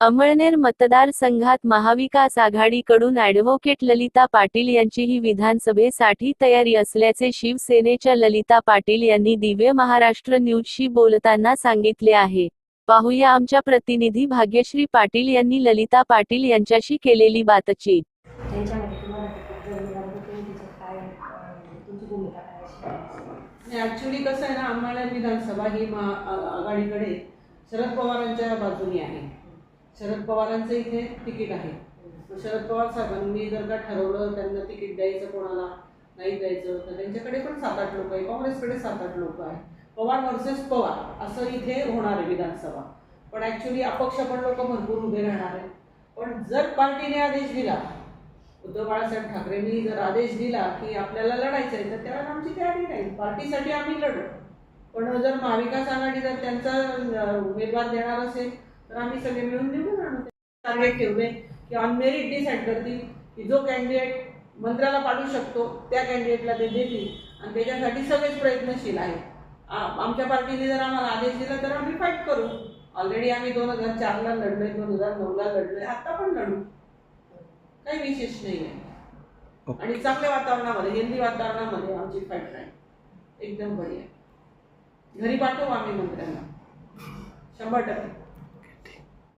अमळनेर मतदारसंघात महाविकास आघाडीकडून ॲडव्होकेट ललिता पाटील यांचीही विधानसभेसाठी तयारी असल्याचे शिवसेनेच्या ललिता पाटील यांनी दिव्य महाराष्ट्र न्यूजशी बोलताना सांगितले आहे. पाहूया आमच्या प्रतिनिधी भाग्यश्री पाटील यांनी ललिता पाटील यांच्याशी केलेली बातचीत. ॲक्च्युली कसं आहे ना अंमळनेर विधानसभा ही आघाडीकडे शरद पवारांच्या बाजूनी आहे. शरद पवारांचं इथे तिकीट आहे. शरद पवार साहेबांनी जर का ठरवलं त्यांना तिकीट द्यायचं कोणाला नाही द्यायचं तर त्यांच्याकडे पण सात आठ लोक आहे. काँग्रेसकडे सात आठ लोक आहे पवार वर्सेस पवार असं इथे होणार आहे विधानसभा. पण ॲक्च्युली अपक्ष पण लोक भरपूर उभे राहणार आहे पण जर पार्टीने आदेश दिला उद्धव बाळासाहेब ठाकरेंनी जर आदेश दिला की आपल्याला लढायचं आहे तर त्यावेळेला आमची तयारी नाही. पार्टीसाठी आम्ही लढू. पण जर महाविकास आघाडी जर त्यांचा उमेदवार देणार असेल तर आम्ही सगळे मिळून निवडून आणू टार्गेट ठेवले की ऑन मेरिट डिसाईड करतील की जो कॅन्डिडेट मंत्र्याला पाडू शकतो त्या कॅन्डिडेटला ते देतील. आणि त्याच्यासाठी सगळेच प्रयत्नशील आहेत. आमच्या पार्टीने जर आम्हाला आदेश दिला तर आम्ही फाईट करू. ऑलरेडी आम्ही दोन हजार चारला लढलोय दोन हजार नऊला लढलोय आता पण लढू. काही विशेष नाही आहे. आणि चांगल्या वातावरणामध्ये हेल्दी वातावरणामध्ये आमची फाईट राहील एकदम बढिया घरी पाठवू आम्ही मंत्र्यांना. शंभर टक्के.